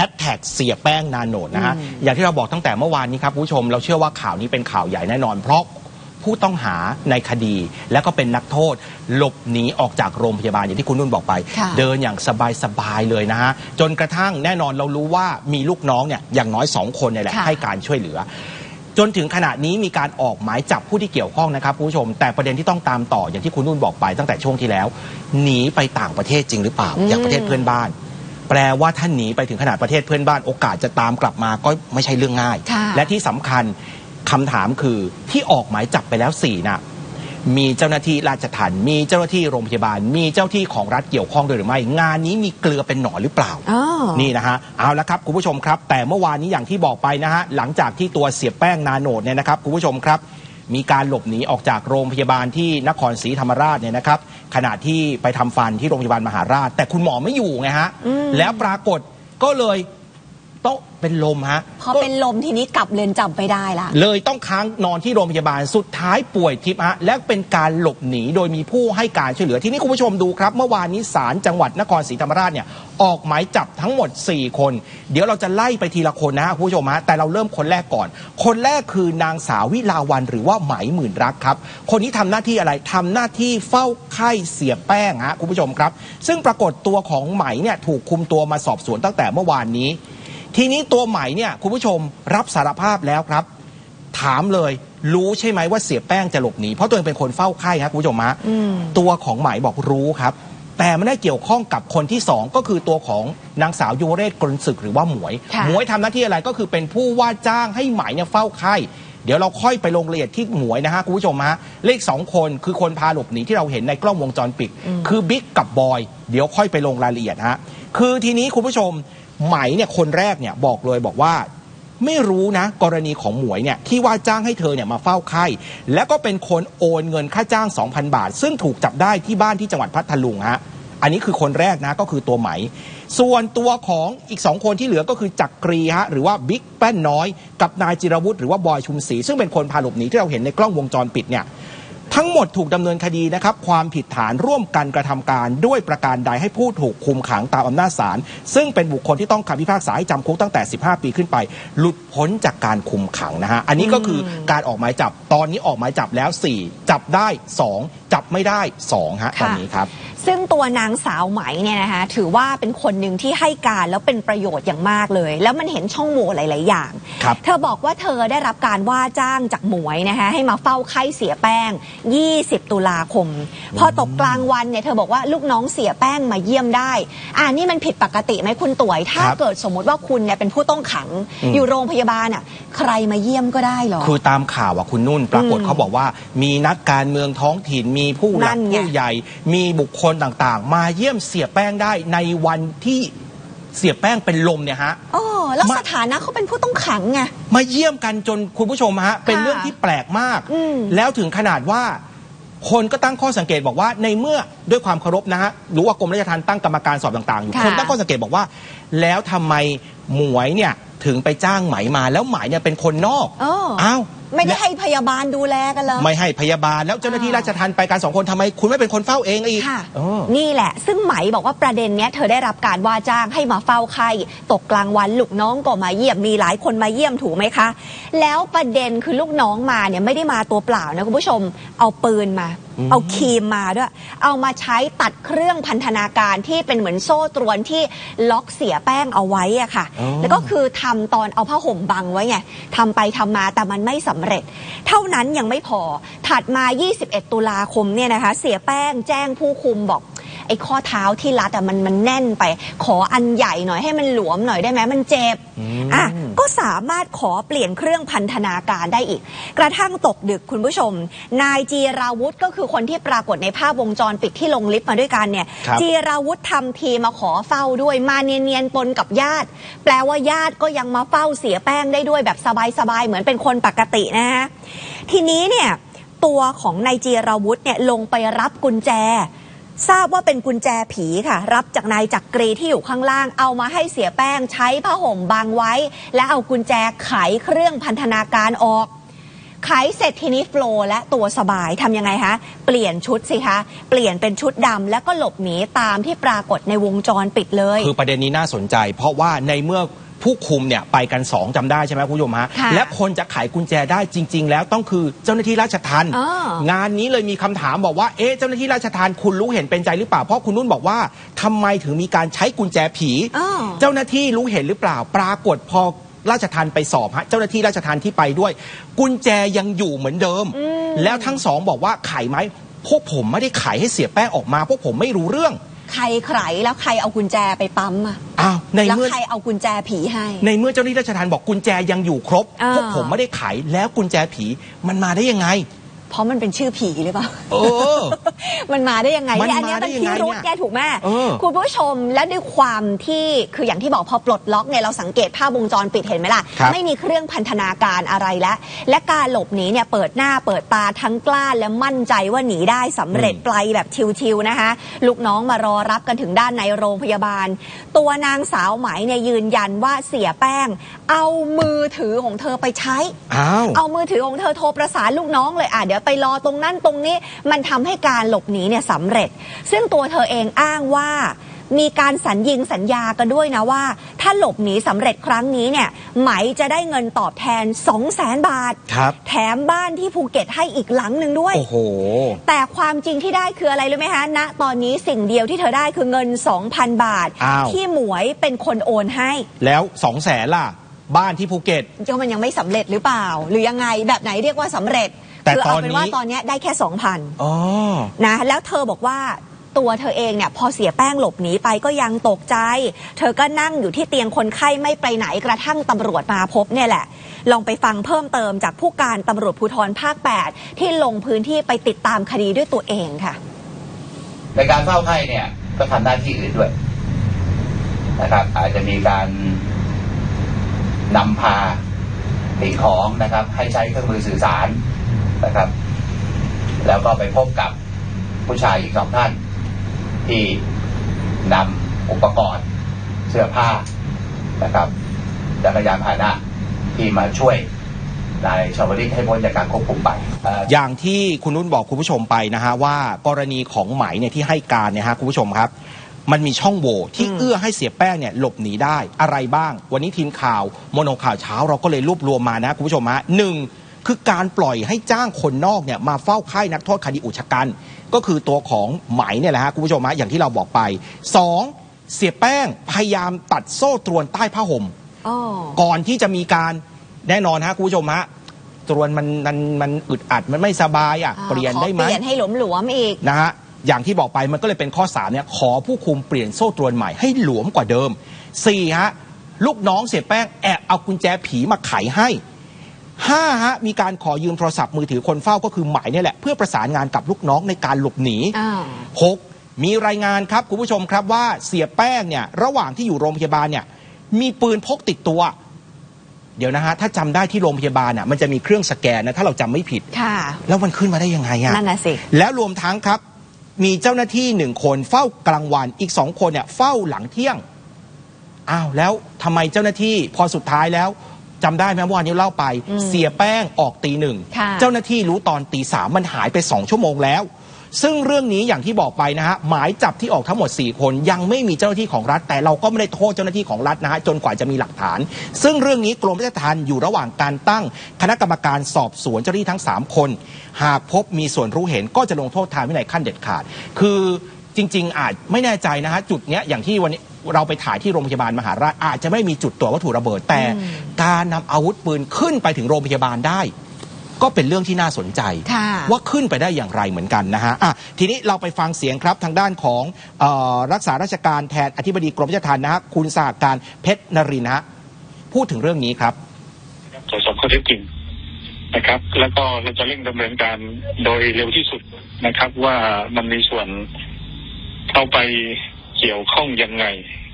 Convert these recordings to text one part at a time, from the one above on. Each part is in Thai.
ฮชแท็กเสียแป้งนาโนดนะฮะอย่างที่เราบอกตั้งแต่เมื่อวานนี้ครับคุณผู้ชม เราเชื่อว่าข่าวนี้เป็นข่าวใหญ่แน่นอน เพราะผู้ต้องหาในคดี และก็เป็นนักโทษ หลบหนีออกจากโรงพยาบาลอย่างที่คุณนุ่นบอกไป ค่ะ เดินอย่างสบายๆเลยนะฮะ จนกระทั่งแน่นอนเรารู้ว่ามีลูกน้องเนี่ยอย่างน้อยสองคนเนี่ยแหละค่ะให้การช่วยเหลือ จนถึงขณะนี้มีการออกหมายจับผู้ที่เกี่ยวข้องนะครับคุณผู้ชม แต่ประเด็นที่ต้องตามต่ออย่างที่คุณนุ่นบอกไปตั้งแต่ช่วงที่แล้วหนีไปต่างประเทศจริงหรือเปล่าอืมอย่างประเทศเพื่อนบ้าน แปลว่าถ้าหนีไปถึงขนาดประเทศเพื่อนบ้านโอกาสจะตามกลับมาก็ไม่ใช่เรื่องง่าย ค่ะ และที่สำคัญคำถามคือที่ออกหมายจับไปแล้วสี่น่ะมีเจ้าหน้าที่ราชทัณฑ์มีเจ้าหน้าที่โรงพยาบาล มีเจ้าที่ของรัฐเกี่ยวข้องด้วยหรือไม่ งานนี้มีเกลือเป็นหนอนหรือเปล่า อ๋อ นี่นะฮะเอาละครับคุณผู้ชมครับ แต่เมื่อวานนี้อย่างที่บอกไปนะฮะหลังจากที่ตัวเสียแป้งนาโนดเนี่ยนะครับคุณผู้ชมครับ มีการหลบหนีออกจากโรงพยาบาลที่นครศรีธรรมราชเนี่ยนะครับ ขณะที่ไปทำฟันที่โรงพยาบาลมหาราช แต่คุณหมอไม่อยู่ไงฮะอืมแล้วปรากฏก็เลย ต้องเป็นลมฮะพอเป็นลมทีนี้กลับเรือนจำไปได้ละเลยต้องค้างนอนที่โรงพยาบาลสุดท้ายป่วยทิพย์ฮะและเป็นการหลบหนีโดยมีผู้ให้การช่วยเหลือที่นี่คุณผู้ชมดูครับ เมื่อวานนี้ศาลจังหวัดนครศรีธรรมราชเนี่ยออกหมายจับทั้งหมด 4 คน เดี๋ยวเราจะไล่ไปทีละคนนะฮะคุณผู้ชมฮะแต่เราเริ่มคนแรกก่อน คนแรกคือนางสาววิลาวันหรือว่าไหมหมื่นรักครับ คนนี้ทำหน้าที่อะไรทำหน้าที่เฝ้าไข้เสียแป้งฮะคุณผู้ชมครับ ซึ่งปรากฏตัวของไหมเนี่ยถูกคุมตัวมาสอบสวนตั้งแต่เมื่อวานนี้ ทีนี้ตัวไหมเนี่ยคุณผู้ชมรับสารภาพแล้วครับ ถามเลยรู้ใช่ไหมว่าเสียแป้งจะหลบหนีเพราะตัวเองเป็นคนเฝ้าไข้ครับคุณผู้ชมฮะอืมตัวของไหมบอกรู้ครับ แต่ไม่ได้เกี่ยวข้องกับคนที่สองก็คือตัวของนางสาวยุวเรศกลศึกหรือว่าหมวยค่ะหมวยทำหน้าที่อะไรก็คือเป็นผู้ว่าจ้างให้ไหมเนี่ยเฝ้าไข้เดี๋ยวเราค่อยไปลงรายละเอียดที่หมวยนะฮะคุณผู้ชมฮะเลขสองคนคือคนพาหลบหนีที่เราเห็นในกล้องวงจรปิด คือบิ๊กกับบอย เดี๋ยวค่อยไปลงรายละเอียดฮะคือทีนี้คุณผู้ชม ไหมเนี่ยคนแรกเนี่ยบอกเลยบอกว่าไม่รู้นะ กรณีของหมวยเนี่ยที่ว่าจ้างให้เธอเนี่ยมาเฝ้าไข้แล้วก็เป็นคนโอนเงินค่าจ้าง 2,000 บาท ซึ่งถูกจับได้ที่บ้านที่จังหวัดพัทลุงฮะอันนี้คือคนแรกนะก็คือตัวไหม ส่วนตัวของอีกสองคนที่เหลือก็คือจักกรีฮะหรือว่าบิ๊กแป้นน้อย กับนายจิรวุฒิหรือว่าบอยชุมศรีซึ่งเป็นคนพาหลบหนีที่เราเห็นในกล้องวงจรปิดเนี่ย ทั้งหมดถูกดำเนินคดีนะครับความผิดฐานร่วมกันกระทำการด้วยประการใดให้ผู้ถูกคุมขังตามอำนาจศาลซึ่งเป็นบุคคลที่ต้องคำพิพากษาให้จำคุกตั้งแต่ 15 ปีขึ้นไป หลุดพ้นจากการคุมขังนะฮะอันนี้ก็คือการออกหมายจับตอนนี้ออกหมายจับแล้ว 4 จับได้ 2 จับไม่ได้2ฮะตอนนี้ครับ ซึ่งตัวนางสาวไหมเนี่ยนะคะถือว่าเป็นคนหนึ่งที่ให้การแล้วเป็นประโยชน์อย่างมากเลย แล้วมันเห็นช่องโหว่หลาย ๆ อย่างครับเธอบอกว่าเธอได้รับการว่าจ้างจากหมวยนะคะให้มาเฝ้าไข้เสียแป้ง 20 ตุลาคม พอตกกลางวันเนี่ยเธอบอกว่าลูกน้องเสียแป้งมาเยี่ยมได้อ่านี่มันผิดปกติไหมคุณต่วย ถ้าครับเกิดสมมติว่าคุณเนี่ยเป็นผู้ต้องขังอืมอยู่โรงพยาบาลอะใครมาเยี่ยมก็ได้เหรอคือตามข่าวอะคุณนุ่นปรากฏอืมเขาบอกว่ามีนักการเมืองท้องถิ่นมีผู้หลันั่กนไง ผู้ใหญ่ มีบุคคลต่างๆ มาเยี่ยมเสียแป้งได้ในวันที่เสียแป้งเป็นลมเนี่ยฮะ อ๋อแล้วมา สถานะเขาเป็นผู้ต้องขังไง มาเยี่ยมกันจนคุณผู้ชมฮะ เป็นเรื่องที่แปลกมาก อืม แล้วถึงขนาดว่า คนก็ตั้งข้อสังเกตบอกว่าในเมื่อด้วยความเคารพนะฮะรู้ว่ากรมราชทัณฑ์ตั้งกรรมการสอบต่างๆอยู่ค่ะ คนตั้งข้อสังเกตบอกว่า แล้วทำไมหมวยเนี่ยถึงไปจ้างไหมมาแล้วไหมเนี่ยเป็นคนนอกเอออ้าว ไม่ได้ให้พยาบาลดูแลกันเลย ไม่ให้พยาบาลแล้วเจ้าหน้าที่ราชทัณฑ์ไปกันสองคนทำไม คุณไม่เป็นคนเฝ้าเองอีกค่ะเออนี่แหละ ซึ่งไหมบอกว่าประเด็นเนี้ยเธอได้รับการว่าจ้างให้มาเฝ้าไข้ตกกลางวันลูกน้องก็มาเยี่ยมมีหลายคนมาเยี่ยมถูกไหมคะ แล้วประเด็นคือลูกน้องมาเนี่ยไม่ได้มาตัวเปล่านะคุณผู้ชมเอาปืนมาอืม เอาครีมมาด้วย เอามาใช้ตัดเครื่องพันธนาการที่เป็นเหมือนโซ่ตรวนที่ล็อกเสียแป้งเอาไว้อะค่ะ อ๋อ แล้วก็คือทำตอนเอาผ้าห่มบังไว้ไงทำไปทำมาแต่มันไม่สำเร็จ เท่านั้นยังไม่พอถัดมา 21 ตุลาคมเนี่ยนะคะ เสียแป้งแจ้งผู้คุมบอก ไอ้ข้อเท้าที่รัดอะมันมันแน่นไป ขออันใหญ่หน่อยให้มันหลวมหน่อยได้ไหมมันเจ็บอืมอะก็สามารถขอเปลี่ยนเครื่องพันธนาการได้อีก กระทั่งตกดึกคุณผู้ชม นายจีราวุธก็คือคนที่ปรากฏในภาพวงจรปิดที่ลงลิฟต์มาด้วยกันเนี่ยครับจีราวุธทำทีมาขอเฝ้าด้วยมาเนียนๆปนกับญาติ แปลว่าญาติก็ยังมาเฝ้าเสียแป้งได้ด้วยแบบสบายๆเหมือนเป็นคนปกตินะฮะทีนี้เนี่ยตัวของนายจีราวุธเนี่ยลงไปรับกุญแจ ทราบว่าเป็นกุญแจผีค่ะ รับจากนายจักรีที่อยู่ข้างล่าง เอามาให้เสียแป้งใช้ผ้าห่มบังไว้ และเอากุญแจไขเครื่องพันธนาการออกไขเสร็จทีนี้โฟล์และตัวสบายทำยังไงคะเปลี่ยนชุดสิคะเปลี่ยนเป็นชุดดำแล้วก็หลบหนีตามที่ปรากฏในวงจรปิดเลย คือประเด็นนี้น่าสนใจ เพราะว่าในเมื่อ ผู้คุมเนี่ยไปกัน2จำได้ใช่ไหมคุณผู้ชมฮะค่ะและคนจะไขกุญแจได้จริง ๆ แล้วต้องคือเจ้าหน้าที่ราชทัณฑ์อ้องานนี้เลยมีคำถามบอกว่าเอ๊ะเจ้าหน้าที่ราชทัณฑ์คุณรู้เห็นเป็นใจหรือเปล่าเพราะคุณนุ่นบอกว่าทำไมถึงมีการใช้กุญแจผีอ้อเจ้าหน้าที่รู้เห็นหรือเปล่า ปรากฏพอราชทันไปสอบฮะเจ้าหน้าที่ราชทันที่ไปด้วย กุญแจยังอยู่เหมือนเดิม แล้วทั้งสองบอกว่าไขไหมพวกผมไม่ได้ไขให้เสียแป้งออกมา พวกผมไม่รู้เรื่อง ใครไขแล้วใครเอากุญแจไปปั๊มอะอ้าวในแล้วเมื่อ ใครเอากุญแจผีให้ ในเมื่อเจ้าหน้าที่ราชทันบอกกุญแจยังอยู่ครบ อ่า พวกผมไม่ได้ไขแล้วกุญแจผีมันมาได้ยังไง เพราะมันเป็นชื่อผีหรือเปล่าเออมันมาได้ยังไงมันเนี่ยอันเนี้ยมาได้เป็นยังไงพิรุษเนี่ยแกถูกไหมเออ คุณผู้ชมและด้วยความที่คืออย่างที่บอกพอปลดล็อกเนี่ยเราสังเกตภาพวงจรปิดเห็นไหมล่ะ ครับไม่มีเครื่องพันธนาการอะไรแล้ว และการหลบหนีเนี่ยเปิดหน้าเปิดตาทั้งกล้าและมั่นใจว่าหนีได้สำเร็จอืมไปแบบชิวๆนะคะ ลูกน้องมารอรับกันถึงด้านในโรงพยาบาล ตัวนางสาวไหมเนี่ยยืนยันว่าเสียแป้ง เอามือถือของเธอไปใช้ อ้าว เอามือถือของเธอโทรประสานลูกน้องเลยอะเดี๋ยวไปรอตรงนั้นตรงนี้มันทำให้การหลบหนีเนี่ยสำเร็จ ซึ่งตัวเธอเองอ้างว่ามีการสัญญิงสัญญากันด้วยนะว่า ถ้าหลบหนีสำเร็จครั้งนี้เนี่ยไหมจะได้เงินตอบแทน 2 0 0แสนบาทครับแถมบ้านที่ภูเก็ตให้อีกหลังหนึ่งด้วย โอ้โห แต่ความจริงที่ได้คืออะไรรู้ไหมคะณตอนนี้สิ่งเดียวที่เธอได้คือเงิน 2,000 บาทอ้าวที่หมวยเป็นคนโอนให้ แล้วสองแสนล่ะ บ้านที่ภูเก็ตก็มันยังไม่สำเร็จหรือเปล่า หรือยังไงแบบไหนเรียกว่าสำเร็จ แต่คืเอาตอนนี้เป็นว่าตอนเนี้ยได้แค่2,000อ๋อ นะแล้วเธอบอกว่าตัวเธอเองเนี่ยพอเสียแป้งหลบหนีไปก็ยังตกใจ เธอก็นั่งอยู่ที่เตียงคนไข้ไม่ไปไหนกระทั่งตำรวจมาพบเนี่ยแหละ ลองไปฟังเพิ่มเติมจากผู้การตำรวจภูธรภาค 8 ที่ลงพื้นที่ไปติดตามคดีด้วยตัวเองค่ะ ในการเฝ้าไข้เนี่ย ก็ทำหน้าที่อื่นด้วยนะครับ อาจจะมีการนำพาสิ่งของนะครับ ให้ใช้เครื่องมือสื่อสาร นะครับ แล้วก็ไปพบกับผู้ชายอีกสองท่าน ที่นำอุปกรณ์เสื้อผ้านะครับจักรยานพาหนะที่มาช่วยนายชาวลิตให้พ้นจากการควบคุมไปเอ่ออย่างที่คุณนุ่นบอกคุณผู้ชมไปนะฮะว่ากรณีของไหมเนี่ยที่ให้การเนี่ยฮะคุณผู้ชมครับ มันมีช่องโหว่ที่อืมเอื้อให้เสียแป้งเนี่ยหลบหนีได้อะไรบ้าง วันนี้ทีมข่าวโมโนข่าวเช้าเราก็เลยรวบรวมมานะคุณผู้ชมฮะหนึ่ง คือการปล่อยให้จ้างคนนอกเนี่ยมาเฝ้าค่ายนักโทษคดีอุกชะกัน ก็คือตัวของไหมเนี่ยแหละฮะคุณผู้ชมฮะอย่างที่เราบอกไปสองเสียแป้งพยายามตัดโซ่ตรวนใต้ผ้าห่มอ๋อก่อนที่จะมีการแน่นอนฮะคุณผู้ชมฮะตรวนมันมันมันอึดอัดมันไม่สบายอะอ่าเปลี่ยนขอได้ไหมเปลี่ยนให้หลวมๆอีกนะฮะอย่างที่บอกไปมันก็เลยเป็นข้อ3เนี่ยขอผู้คุมเปลี่ยนโซ่ตรวนใหม่ให้หลวมกว่าเดิม4ฮะลูกน้องเสียแป้งแอบเอากุญแจผีมาไขให้ 5ฮะมีการขอยืมโทรศัพท์มือถือคนเฝ้าก็คือหมายเนี่ยแหละ เพื่อประสานงานกับลูกน้องในการหลบหนีอ่า6มีรายงานครับคุณผู้ชมครับว่าเสียแป้งเนี่ยระหว่างที่อยู่โรงพยาบาลเนี่ยมีปืนพกติดตัว เดี๋ยวนะฮะถ้าจำได้ที่โรงพยาบาลน่ะมันจะมีเครื่องสแกนนะถ้าเราจำไม่ผิด ค่ะ แล้วมันขึ้นมาได้ยังไงอะ นั่นน่ะสิ แล้วรวมทั้งครับ มีเจ้าหน้าที่หนึ่งคนเฝ้ากลางวันอีกสองคนเนี่ยเฝ้าหลังเที่ยงอ้าวแล้วทำไมเจ้าหน้าที่พอสุดท้ายแล้ว จำได้ไหมเมื่อวานนี้เล่าไปอืมเสียแป้งออกตีหนึ่งค่ะ เจ้าหน้าที่รู้ตอนตีสามมันหายไปสองชั่วโมงแล้ว ซึ่งเรื่องนี้อย่างที่บอกไปนะฮะหมายจับที่ออกทั้งหมด 4 คนยังไม่มีเจ้าหน้าที่ของรัฐ แต่เราก็ไม่ได้โทษเจ้าหน้าที่ของรัฐนะฮะจนกว่าจะมีหลักฐาน ซึ่งเรื่องนี้กรมราชทัณฑ์อยู่ระหว่างการตั้ง คณะกรรมการสอบสวนเจ้าหน้าที่ทั้ง 3 คน หากพบมีส่วนรู้เห็นก็จะลงโทษทางวินัยขั้นเด็ดขาด คือจริง ๆ อาจไม่แน่ใจนะฮะจุดเนี้ยอย่างที่วันนี้ เราไปถ่ายที่โรงพยาบาลมหาราชอาจจะไม่มีจุดตรวจวัตถุระเบิด แต่การนำอาวุธปืนขึ้นไปถึงโรงพยาบาลได้ ก็เป็นเรื่องที่น่าสนใจค่ะว่าขึ้นไปได้อย่างไรเหมือนกันนะฮะอะทีนี้เราไปฟังเสียงครับทางด้านของเออรักษาราชการแทนอธิบดีกรมราชทัณฑ์นะฮะคุณสหการเพชรนรินทร์นะฮะพูดถึงเรื่องนี้ครับตรวจสอบข้อเท็จจริงนะครับ แล้วก็เราจะเร่งดำเนินการโดยเร็วที่สุดนะครับ ว่ามันมีส่วนเข้าไป เกี่ยวข้องยังไง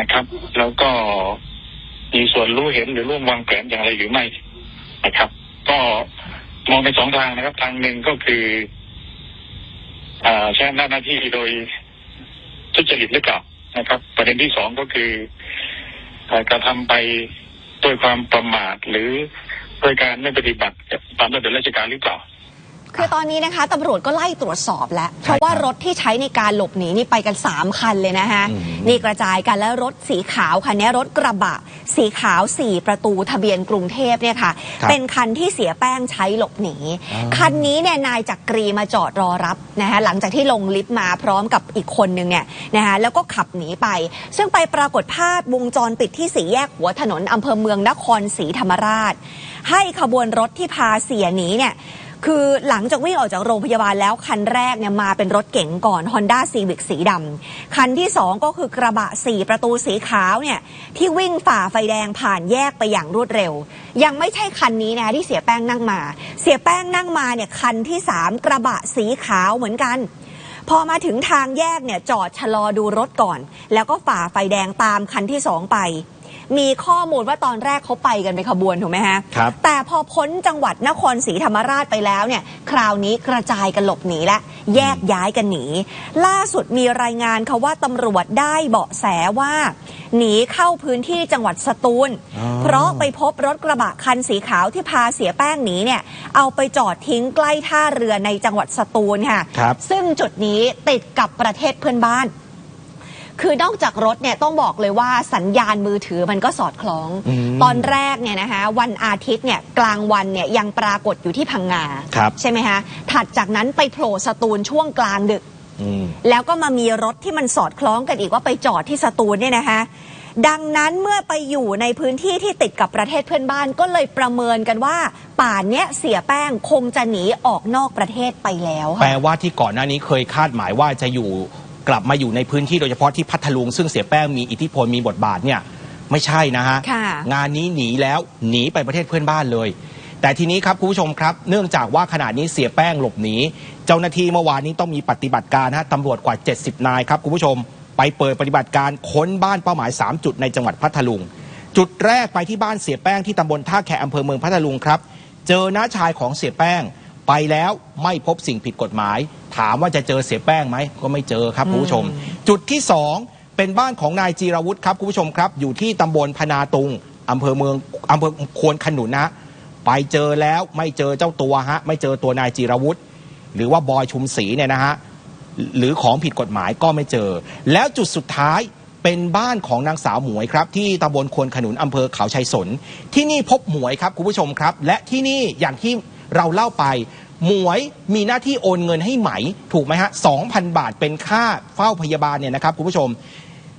นะครับ แล้วก็มีส่วนรู้เห็นหรือร่วมวางแผนอย่างไรหรือไม่นะครับ ก็มองเป็นสองทางนะครับ ทางหนึ่งก็คืออ่าใช้อำนาจหน้าที่โดยทุจริตหรือเปล่านะครับ ประเด็นที่สองก็คือเอ่อกระทำไปด้วยความประมาทหรือโดยการไม่ปฏิบัติตามระเบียบราชการหรือเปล่า คือตอนนี้นะคะตำรวจก็ไล่ตรวจสอบแล้ว เพราะว่ารถที่ใช้ในการหลบหนีนี่ไปกัน 3 คันเลยนะคะอืมนี่กระจายกันแล้วรถสีขาวคันนี้รถกระบะ สีขาว 4 ประตูทะเบียนกรุงเทพเนี่ยค่ะครับเป็นคันที่เสียแป้งใช้หลบหนีอ๋อคันนี้เนี่ยนายจักรีมาจอดรอรับนะคะหลังจากที่ลงลิฟต์มาพร้อมกับอีกคนนึงเนี่ยนะคะแล้วก็ขับหนีไป ซึ่งไปปรากฏภาพวงจรปิดที่สี่แยกหัวถนนอำเภอเมืองนครศรีธรรมราช ให้ขบวนรถที่พาเสียหนีเนี่ย คือหลังจากวิ่งออกจากโรงพยาบาลแล้วคันแรกเนี่ยมาเป็นรถเก๋งก่อน Honda Civic สีดำคันที่ 2 ก็คือกระบะ 4 ประตูสีขาวเนี่ยที่วิ่งฝ่าไฟแดงผ่านแยกไปอย่างรวดเร็ว ยังไม่ใช่คันนี้นะที่เสียแป้งนั่งมา เสียแป้งนั่งมาเนี่ยคันที่ 3 กระบะสีขาวเหมือนกันพอมาถึงทางแยกเนี่ยจอดชะลอดูรถก่อน แล้วก็ฝ่าไฟแดงตามคันที่สองไป มีข้อมูลว่าตอนแรกเขาไปกันเป็นขบวนถูกไหมฮะครับแต่พอพ้นจังหวัดนครศรีธรรมราชไปแล้วเนี่ยคราวนี้กระจายกันหลบหนีและแยกย้ายกันหนี ล่าสุดมีรายงานค่ะว่าตำรวจได้เบาะแสว่า หนีเข้าพื้นที่จังหวัดสตูลอ๋อเพราะไปพบรถกระบะคันสีขาวที่พาเสียแป้งหนีเนี่ยเอาไปจอดทิ้งใกล้ท่าเรือในจังหวัดสตูลค่ะครับซึ่งจุดนี้ติดกับประเทศเพื่อนบ้าน คือนอกจากรถเนี่ยต้องบอกเลยว่าสัญญาณมือถือมันก็สอดคล้องอืมตอนแรกเนี่ยนะคะวันอาทิตย์เนี่ยกลางวันเนี่ยยังปรากฏอยู่ที่พังงาครับใช่ไหมคะถัดจากนั้นไปโผล่สตูลช่วงกลางดึกอืมแล้วก็มามีรถที่มันสอดคล้องกันอีกว่าไปจอดที่สตูลเนี่ยนะคะดังนั้นเมื่อไปอยู่ในพื้นที่ที่ติดกับประเทศเพื่อนบ้านก็เลยประเมินกันว่า ป่านเนี้ยเสียแป้งคงจะหนีออกนอกประเทศไปแล้วแปลค่ะว่าที่ก่อนหน้านี้เคยคาดหมายว่าจะอยู่ กลับมาอยู่ในพื้นที่โดยเฉพาะที่พัทลุง ซึ่งเสียแป้งมีอิทธิพลมีบทบาทเนี่ยไม่ใช่นะฮะค่ะ งานนี้หนีแล้วหนีไปประเทศเพื่อนบ้านเลย แต่ทีนี้ครับคุณผู้ชมครับ เนื่องจากว่าขณะนี้เสียแป้งหลบหนีเจ้าหน้าที่เมื่อวานนี้ต้องมีปฏิบัติการฮะตำรวจกว่า 70 นายครับคุณผู้ชม ไปเปิดปฏิบัติการค้นบ้านเป้าหมาย 3 จุดในจังหวัดพัทลุง จุดแรกไปที่บ้านเสียแป้งที่ตำบลท่าแขอำเภอเมืองพัทลุงครับ เจอน้าชายของเสียแป้งไปแล้วไม่พบสิ่งผิดกฎหมาย ถามว่าจะเจอเสียแป้งไหมก็ไม่เจอครับคุณผู้ชม จุดที่สองเป็นบ้านของนายจีรวุฒิครับคุณผู้ชมครับ อยู่ที่ตำบลพนาตุงอำเภอเมืองอำเภอควนขนุนนะไปเจอแล้วไม่เจอเจ้าตัวฮะไม่เจอตัวนายจีรวุฒิหรือว่าบอยชุมศรีเนี่ยนะฮะหรือของผิดกฎหมายก็ไม่เจอ แล้วจุดสุดท้ายเป็นบ้านของนางสาวหมวยครับ ที่ตำบลควนขนุนอำเภอเขาชัยสน ที่นี่พบหมวยครับคุณผู้ชมครับ และที่นี่อย่างที่เราเล่าไป หมวยมีหน้าที่โอนเงินให้ไหมถูกไหมฮะ2,000บาทเป็นค่าเฝ้าพยาบาลเนี่ยนะครับคุณผู้ชม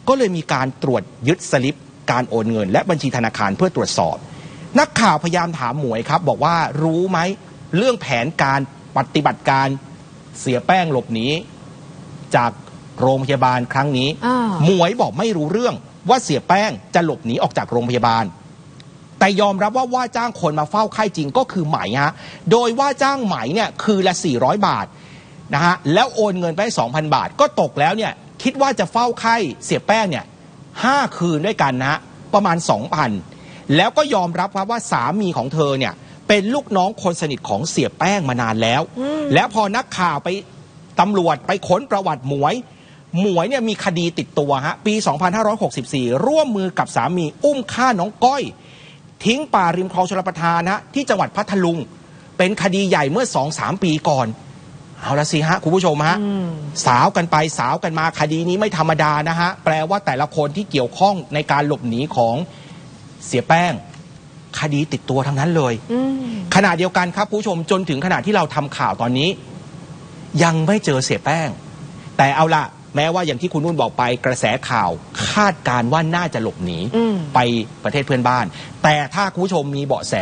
ก็เลยมีการตรวจยึดสลิป การโอนเงิน และบัญชีธนาคารเพื่อตรวจสอบ นักข่าวพยายามถามหมวยครับ บอกว่ารู้ไหมเรื่องแผนการปฏิบัติการเสียแป้งหลบหนีจากโรงพยาบาลครั้งนี้อ่าหมวยบอกไม่รู้เรื่องว่าเสียแป้งจะหลบหนีออกจากโรงพยาบาล แต่ยอมรับว่าว่าจ้างคนมาเฝ้าไข้จริงก็คือไหมฮะโดยว่าจ้างไหมเนี่ยคือละ 400 บาทนะฮะแล้วโอนเงินไปให้2,000 บาท ก็ตกแล้วเนี่ยคิดว่าจะเฝ้าไข้เสียแป้งเนี่ยห้าคืนด้วยกันนะฮะประมาณ 2,000 แล้วก็ยอมรับครับว่าสามีของเธอเนี่ยเป็นลูกน้องคนสนิทของเสียแป้งมานานแล้ว แล้วพอนักข่าวไปตำรวจไปค้นประวัติหมวย หมวยเนี่ยมีคดีติดตัวฮะปี 2564 ร่วมมือกับสามีอุ้มฆ่าน้องก้อย ทิ้งป่าริมคลองชลประทานฮะที่จังหวัดพัทลุง เป็นคดีใหญ่เมื่อ2-3ปีก่อน เอาละสิฮะคุณผู้ชมฮะสาวกันไปสาวกันมาคดีนี้ไม่ธรรมดานะฮะ แปลว่าแต่ละคนที่เกี่ยวข้องในการหลบหนีของเสียแป้ง คดีติดตัวทั้งนั้นเลยอืมขณะเดียวกันครับคุณผู้ชมจนถึงขณะที่เราทำข่าวตอนนี้ ยังไม่เจอเสียแป้ง แต่เอาละ แม้ว่าอย่างที่คุณนุ่นบอกไปกระแสข่าวคาดการณ์ว่าน่าจะหลบหนีอืมไปประเทศเพื่อนบ้าน แต่ถ้าคุณผู้ชมมีเบาะแส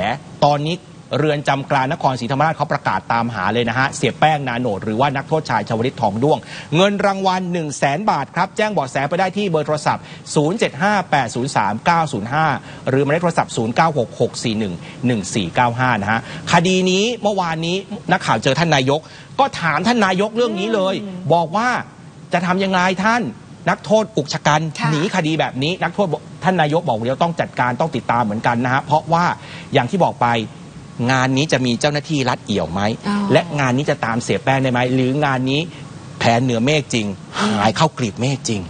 ตอนนี้เรือนจำกลางนครศรีธรรมราชเขาประกาศตามหาเลยนะฮะ เสียแป้งนาโนดหรือว่านักโทษชายชาวลิตทองด้วง เงินรางวัล 1 0 0 0 0แบาทครับ แจ้งเบาะแสไปได้ที่เบอร์โทรศัพท์ 075803905 หรือหมายเลขโทรศัพท์ 0966411495 นะฮะ คดีนี้เมื่อวานนี้นักข่าวเจอท่านนายก ก็ถามท่านนายกเรื่องนี้เลย บอกว่า จะทำยังไงท่านนักโทษอุกชะกันค่ะ หนีคดีแบบนี้ นักโทษบอกท่านนายกบอกว่าเดี๋ยวต้องจัดการต้องติดตามเหมือนกันนะฮะเพราะว่าอย่างที่บอกไปงานนี้จะมีเจ้าหน้าที่รัดเอี่ยวไหม อ๋อ และงานนี้จะตามเสียแป้งได้ไหมหรืองานนี้แผนเหนือเมฆจริง หายเข้ากลีบเมฆจริง